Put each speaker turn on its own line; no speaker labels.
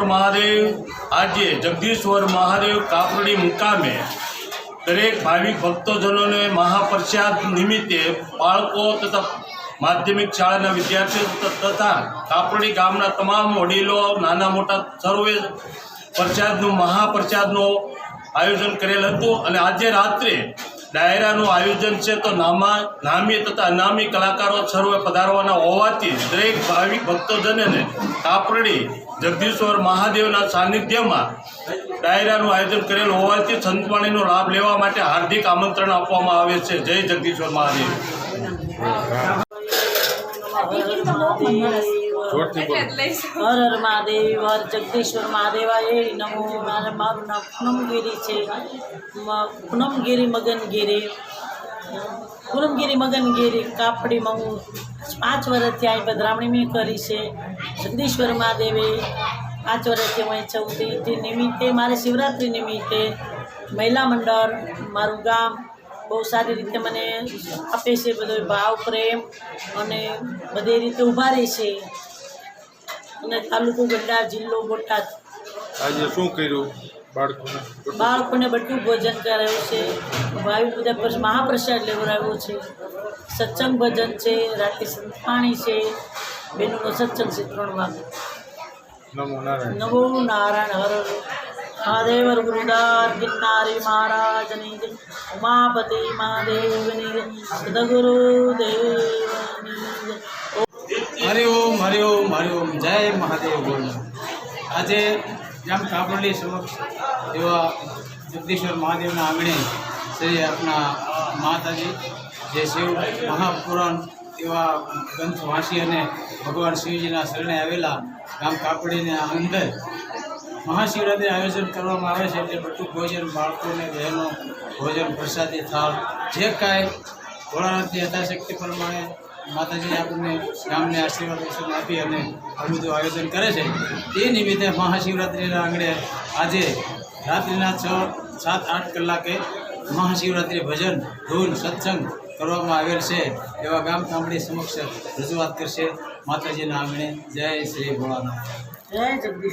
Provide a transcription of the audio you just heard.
જગદીશ્વર મહાદેવ. આજે જગદીશ્વર મહાદેવ કાપડી મુકામે દરેક ભાવિક ભક્તજનોને મહાપ્રસાદ નિમિત્તે બાળકો તથા માધ્યમિક શાળાના વિદ્યાર્થીઓ તથા કાપડી ગામના તમામ વડીલો, નાના મોટા સર્વે પ્રસાદનું મહાપ્રસાદનું આયોજન કરેલ હતું અને આજે રાત્રે ડાયરાનું આયોજન છે તો નામા નામી તથા અનામી કલાકારો સર્વે પધારવાના હોવાથી દરેક ભાવિક ભક્તજનોને કાપરડી જગદીશ્વર મહાદેવના સાનિધ્યમાં ડાયરાનું આયોજન કરેલ હોવાથી સંતવાણીનો લાભ લેવા માટે હાર્દિક આમંત્રણ આપવામાં આવે છે. જય જગદીશ્વર મહાદેવ.
જોરથી બોલો.
હર હર મહાદેવ હર જગદીશ્વર મહાદેવાય નમો મારે મારું નામ પૂનમગીરી છે. મ- પૂનમગીરી મગનગીરી. પૂનમગીરી મગનગીરી કાપડીમાં હું પાંચ વર્ષથી અહીં પધરામણી મેં કરી છે. જગદીશ્વર મહાદેવે પાંચ વર્ષથી હું અહીં ચૌથી તે નિમિત્તે મારે શિવરાત્રિ નિમિત્તે મહિલા મંડળ મારું ગામ બહુ સારી રીતે મને આપે છે બધો ભાવ પ્રેમ અને બધી રીતે ઊભા રહે છે. અને તાલુકો ગંડા જિલ્લો બોટાદ.
આજે શું કર્યું બાળકોને?
બાળકોને બધું ભોજન કરાયું છે. ભાવિ બધા પર મહાપ્રસાદ લેવડાવ્યો છે. સત્સંગ ભજન છે રાતે સંતપાણી છે બેનોનો સત્સંગ છે ત્રણ વાગે.
નમો નારાયણ.
નવો નારાયણ હર મહાદેવ ગુરુદાર ગિરનારી મહારાજની જય ઉમાપતિ મહાદેવની જય. સદગુરુ દેવની જય.
હરિઓમ હરિઓમ હરિઓમ જય મહાદેવ બોલ. આજે જામ કાપડલી સમક્ષ એવા જગદીશ્વર મહાદેવના આંગણે શ્રી આપણા માતાજી, જે શિવ મહાપુરાણ એવા ગ્રંથ વાંચી અને ભગવાન શિવજીના શરણે આવેલા ગામ કાપડીના અંદર મહાશિવરાત્રિ આયોજન કરવામાં આવે છે, એટલે બધું ભોજન, બાળકોને, બહેનો ભોજન, પ્રસાદી, થાળ, જે કાંઈ ભોળાનાથની યથાશક્તિ પ્રમાણે માતાજી આપણને ગામને આશીર્વાદ દર્શન આપી અને આ બધું આયોજન કરે છે. તે નિમિત્તે મહાશિવરાત્રિના આંગણે આજે રાત્રિના છ, સાત, આઠ કલાકે મહાશિવરાત્રિ ભજન, ધૂન, સત્સંગ કરવામાં આવેલ છે એવા ગામ ગામડી સમક્ષ રજૂઆત કરશે માતાજીના આંગણે. જય શ્રી ભોળાનાથ.
જય જગદીશ